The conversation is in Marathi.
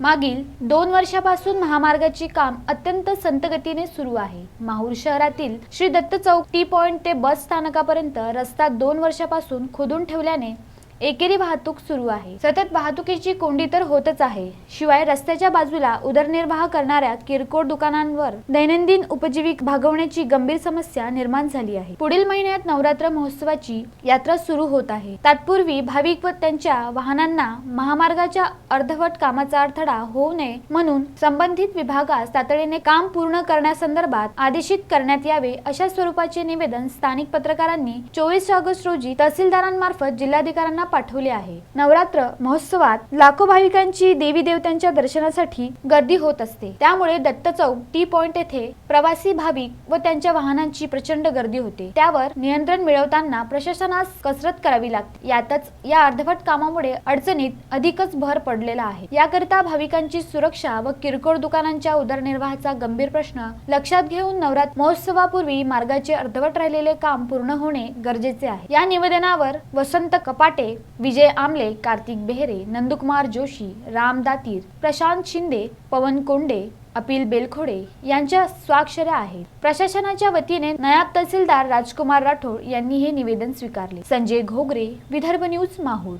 मागील दोन वर्षापासून महामार्गाचे काम अत्यंत संतगतीने सुरू आहे. माहूर शहरातील श्री दत्त चौक टी पॉइंट ते बस स्थानकापर्यंत रस्ता दोन वर्षापासून खोदून ठेवल्याने एकेरी वाहतूक सुरू आहे. सतत वाहतुकीची कोंडी तर होतच आहे. शिवाय रस्त्याच्या बाजूला उदरनिर्वाह करणाऱ्या किरकोळ दुकानांवर दैनंदिन उपजीविक भागवण्याची गंभीर समस्या निर्माण झाली आहे. पुढील महिन्यात नवरात्र महोत्सवाची यात्रा सुरू होत आहे. तत्पूर्वी भाविक व त्यांच्या वाहनांना महामार्गाच्या अर्धवट कामाचा अडथळा होऊ नये म्हणून संबंधित विभागास तातडीने काम पूर्ण करण्यासंदर्भात आदेशित करण्यात यावे अशा स्वरूपाचे निवेदन स्थानिक पत्रकारांनी चोवीस ऑगस्ट रोजी तहसीलदारांमार्फत जिल्हाधिकाऱ्यांना पाठवले आहे. नवरात्र महोत्सवात लाखो भाविकांची देवी देवतांच्या दर्शनासाठी गर्दी होत असते. त्यामुळे दत्त चौक टी पॉइंट येथे प्रवासी भाविक व त्यांच्या वाहनांची प्रचंड गर्दी होते. त्यावर नियंत्रण मिळवताना प्रशासनास कसरत करावी लागते. यातच या अर्धवट कामामुळे अडचणीत अधिकच भर पडलेला आहे. याकरिता भाविकांची सुरक्षा व किरकोळ दुकानांच्या उदरनिर्वाहाचा गंभीर प्रश्न लक्षात घेऊन नवरात्र महोत्सवापूर्वी मार्गाचे अर्धवट राहिलेले काम पूर्ण होणे गरजेचे आहे. या निवेदनावर वसंत कपाटे विजय आमले कार्तिक बेहरे नंदुकुमार जोशी राम दातीर प्रशांत शिंदे पवन कोंडे अपिल बेलखोडे यांच्या स्वाक्षऱ्या आहेत. प्रशासनाच्या वतीने नयाब तहसीलदार राजकुमार राठोड यांनी हे निवेदन स्वीकारले. संजय घोगरे विदर्भ न्यूज माहूर.